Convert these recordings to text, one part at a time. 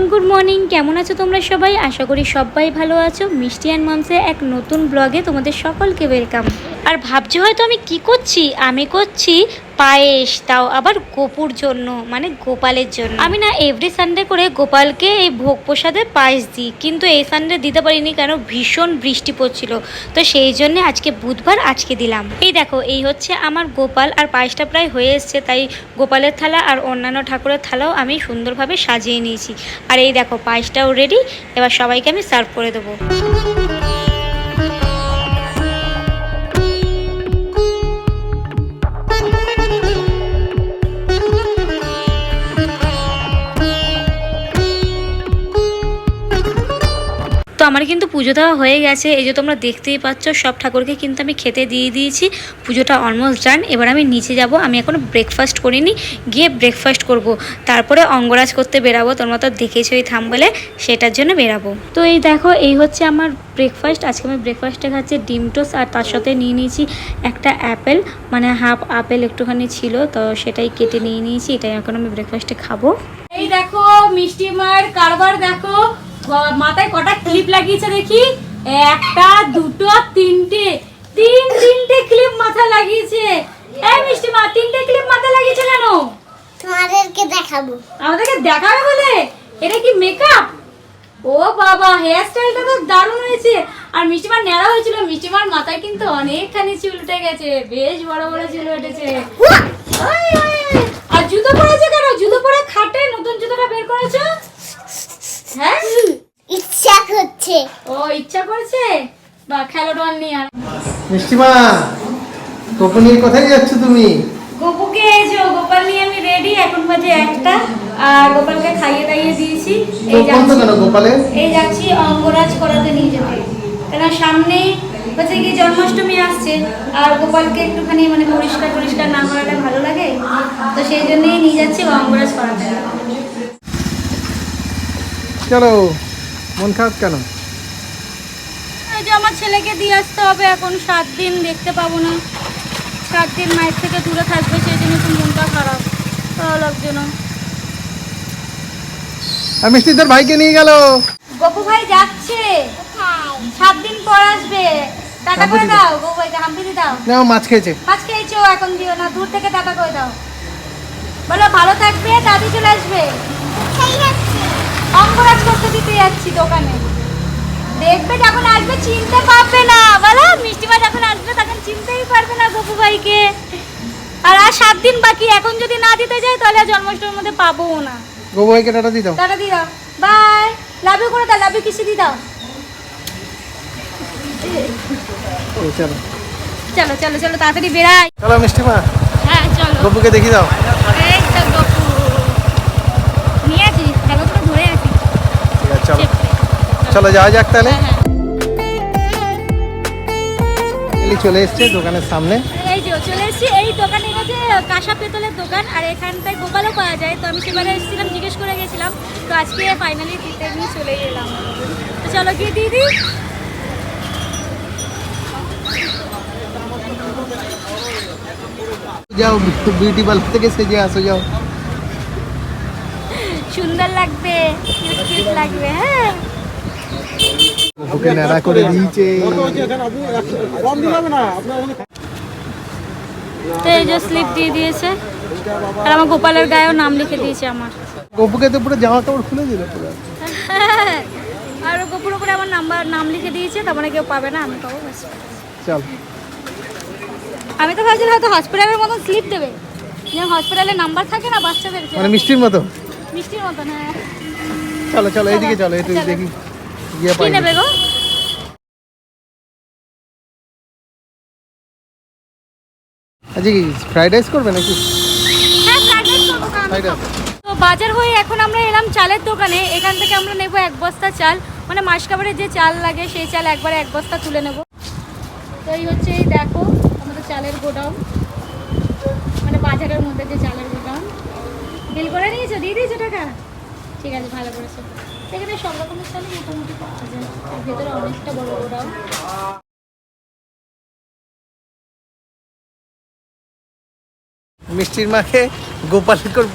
Everyone good morning কেমন আছো তোমরা সবাই? আশা করি সবাই ভালো আছো। মিষ্টি অ্যান্ড মামসে এক নতুন ব্লগে তোমাদের সকলকে ওয়েলকাম আর ভাবছ হয়তো আমি কি করছি? আমি করছি পায়েস, তাও আবার গোপুর জন্য মানে গোপালের জন্য। আমি না এভরি সানডে করে গোপালকে এই ভোগ প্রসাদে পায়েস দিই, কিন্তু এই সানডে দিতে পারিনি কেন? ভীষণ বৃষ্টি পড়ছিল। তো সেই জন্য আজকে বুধবার আজকে দিলাম। এই দেখো, এই হচ্ছে আমার গোপাল, আর পায়েসটা প্রায় হয়ে এসছে, তাই গোপালের থালা আর অন্যান্য ঠাকুরের থালাও আমি সুন্দরভাবে সাজিয়ে নিয়েছি। আর এই দেখো, পায়েসটাও রেডি এবার সবাইকে আমি সার্ভ করে দেবো। আমার কিন্তু পুজো দেওয়া হয়ে গেছে। এই যে তোমরা দেখতেই পাচ্ছ, সব ঠাকুরকে কিন্তু আমি খেতে দিয়ে দিয়েছি। পুজোটা অলমোস্ট ডান এবার আমি নিচে যাব। আমি এখনও ব্রেকফাস্ট করিনি। গিয়ে ব্রেকফাস্ট করব। তারপরে অঙ্গরাজ করতে বেরাবো। তোমরা তো দেখেছ এই থাম্বলে। সেটার জন্য বেরাবো। তো এই দেখো, এই হচ্ছে আমার ব্রেকফাস্ট আজকে আমি ব্রেকফাস্টে খাচ্ছি ডিম টোস্ট আর তার সাথে নিয়ে নিয়েছি একটা অ্যাপেল মানে হাফ আপেল একটুখানি ছিল। তো সেটাই কেটে নিয়ে নিয়েছি। এটাই এখন আমি ব্রেকফাস্টে খাব। এই দেখো মিষ্টি মার কারবার দেখো। মাথায় কটা ক্লিপ লাগিয়েছে দেখি? একটা দুটো তিনটে। তিন তিনটে ক্লিপ মাথা লাগিয়েছে। এই মিষ্টি মা তিনটে ক্লিপ মাথা লাগিয়েছে কেন? তোমাদেরকে দেখাবো। আমাদেরকে দেখাবে বলে? এটা কি মেকআপ ও বাবা হেয়ার স্টাইলটা তো দারুণ হয়েছে। আর মিষ্টিমার ন্যাড়া হয়েছিল। মিষ্টিমার মাথায় কিন্তু অনেকখানি চুল উঠে গেছে। বেশ বড় বড় চুল উঠেছে। আর জুতো পরেছে কেন? জুতো পরে খাটে নতুন জুতোটা বের করেছ? হ্যাঁ? করছে। ও ইচ্ছা করেছে? বা খেলোয়াড় নিয়ে আর মিষ্টিমা কোকো নিয়ে কোথায় যাচ্ছ তুমি? গোপুকে এই যে গোপাল নিয়ে আমি রেডি এখন বাজে একটা। আর গোপালকে খাইয়ে দাইয়ে দিয়েছি। এই যাচ্ছি কেন গোপালের? এই যাচ্ছি অঙ্গরাজ করাতে নিয়ে যেতে। কেন সামনেই হচ্ছে কি জন্মাষ্টমী আসছে আর গোপালকে একটুখানি মানে পরিষ্কার পরিষ্কার না করালে ভালো লাগে। তো সেই জন্যই নিয়ে যাচ্ছি অঙ্গরাজ করাতে। চলো মন খারাপ কেন? যে আমার ছেলেকে দিয়ে আসতে হবে এখন সাত দিন দেখতে পাবো না। সাত দিন মায়ের থেকে দূরে থাকবে সেই জন্য তো মনটা খারাপ। ভালো লাগছে না। আর মিষ্টি তোর ভাইকে নিয়ে গেল। গপু ভাই যাচ্ছে। সাত দিন পর আসবে। টাটা করে দাও গপু ভাইকে দাও। না মাছ খেয়েছে। মাছ খেয়েছো এখন দিও না দূর থেকে টাটা করে দাও। বলো ভালো থাকবে দাদি চলে আসবে। অঙ্গরাজ করতে দিতে যাচ্ছি দোকানে। দেখবে যখন আসবে চিনতে পারবে না। বলো মিষ্টিমা যখন আসবে তখন চিনতেই পারবে না গপু ভাইকে। আর আর সাত দিন বাকি এখন যদি না দিতে যাই তাহলে আর জন্মাষ্টমীর মধ্যে পাবো না। গোবো ভাইকে টাটা দিয়ে দাও। টাটা দি দাও। বাই। লাভ ইউ করে দাও লাভ ইউ কিসে দি দাও? চলো। চলো চলো চলো তাড়াতাড়ি বেরাই। চলো মিষ্টিমা। হ্যাঁ চলো। গপুকে দেখিয়ে দাও। এই তো গপু। নিয়ে আছি ভালো করে ধরে ঠিক আছে চলো। চলো যাওয়া যাক তাহলে। হ্যাঁ, চলে এসছে দোকানের সামনে। এই যে চলে এসেছি। এই দোকানে হচ্ছে কাঁসা পেতলের দোকান আর এখানটায় গোপালও পাওয়া যায়। তো আমি সেবারে এসেছিলাম জিজ্ঞেস করে গেছিলাম। তো আজকে ফাইনালি দিতে নিয়ে চলে এলাম। তো চলো গিয়ে দিয়ে দিই। যাও বিউটি পার্লার থেকে সেজে আসো যাও। সুন্দর লাগবে কিউট কিউট লাগবে হ্যাঁ। নেড়া করে দিয়েছে। তো এই যে স্লিপ দিয়ে দিয়েছে। আর আমার গোপালের গায়েও নাম লিখে দিয়েছে আমার। গপুকে তো পুরো জামা কাপড় খুলে দিল পুরো। আর গোপুর উপরে আমার নাম্বার নাম লিখে দিয়েছে কেউ পাবে না আমি পাবো ব্যাস। চল। আমি তো ভাবছিলাম হয়তো হসপিটালের মতন স্লিপ দেবে। যে হসপিটালে নাম্বার থাকে না বাচ্চাদের মানে মিষ্টির মতো। মিষ্টির মতন হ্যাঁ। চলো চলো এইদিকে চলো একটু দেখি। কি পাই নেবে গো আজকে কি ফ্রাইড রাইস করবে নাকি? হ্যাঁ fried rice করব, ফ্রাইড রাইস তো বাজার হয়ে এখন আমরা এলাম চালের দোকানে। এখান থেকে আমরা নেব এক বস্তা চাল। মানে মাসকাবারের যে চাল লাগে সেই চাল একবারে এক বস্তা তুলে নেব। তো এই হচ্ছে এই দেখো আমাদের চালের গোডাউন। মানে বাজারের মধ্যে যে চালের গোডাউন। বিল করে নিয়েছো? দিয়ে দিয়েছ টাকা? ঠিক আছে ভালো করেছ। এখানে সব রকমের চাল মোটামুটি পাওয়া যায়। ভেতরে অনেকটা বড় গোডাউন। মিষ্টির মাকে গোপালের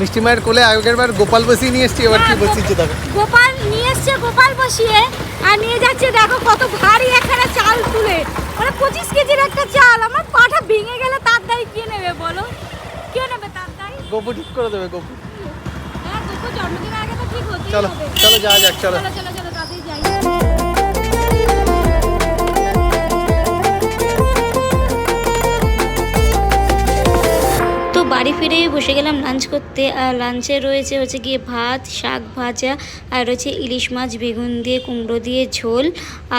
মিষ্টি মায়ের কোলে আগের বার গোপাল বসিয়ে নিয়ে এসছি এবার কি বসিয়েছে তবে গোপাল নিয়ে এসছে গোপাল বসিয়ে আর নিয়ে যাচ্ছে দেখো কত ভারী এখানে চাল তুলে। মানে পঁচিশ কেজির একটা চাল আমার পাটা ভেঙে গেলে তার দায় কে নেবে বলো? কে নেবে তার দায়? গপু ঠিক করে দেবে গপু হ্যাঁ দুপুর জন্মদিনের আগে তো ঠিক হতেই চলো চলো যাওয়া যাক চলো। চলো চলো চলো তাড়াতাড়ি যাই। তো বাড়ি ফিরেই বসে গেলাম লাঞ্চ করতে আর লাঞ্চে রয়েছে হচ্ছে গিয়ে ভাত শাক ভাজা আর রয়েছে ইলিশ মাছ বেগুন দিয়ে কুমড়ো দিয়ে ঝোল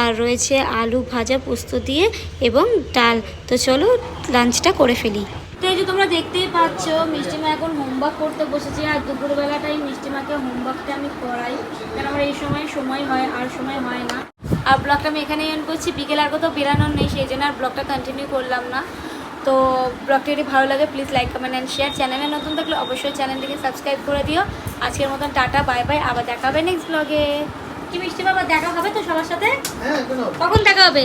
আর রয়েছে আলু ভাজা পোস্ত দিয়ে এবং ডাল। তো চলো লাঞ্চটা করে ফেলি। তো এই যে তোমরা দেখতেই পাচ্ছ মিষ্টিমা এখন হোমওয়ার্ক করতে বসেছে আর দুপুরবেলাটাই মিষ্টিমাকে হোমওয়ার্কটা আমি করাই। কারণ আমার এই সময় সময় হয় আর সময় হয় না। আর ব্লগটা আমি এখানে এন করছি। বিকেল আর কোথাও বেরানোর নেই সেই জন্য আর ব্লগটা কন্টিনিউ করলাম না। তো ব্লগটা যদি ভালো লাগে please like comment and share চ্যানেলে নতুন থাকলে অবশ্যই চ্যানেলটিকে সাবস্ক্রাইব করে দিও। আজকের মতন টাটা বাই বাই আবার দেখা হবে নেক্সট ব্লগে কি মিষ্টি বাবা দেখা হবে তো সবার সাথে? হ্যাঁ কখন দেখা হবে?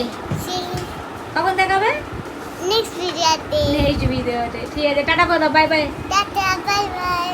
কখন দেখা হবে? নেক্সট ভিডিওতে নেক্সট ভিডিওতে ঠিক আছে টাটা বলো bye bye tata bye bye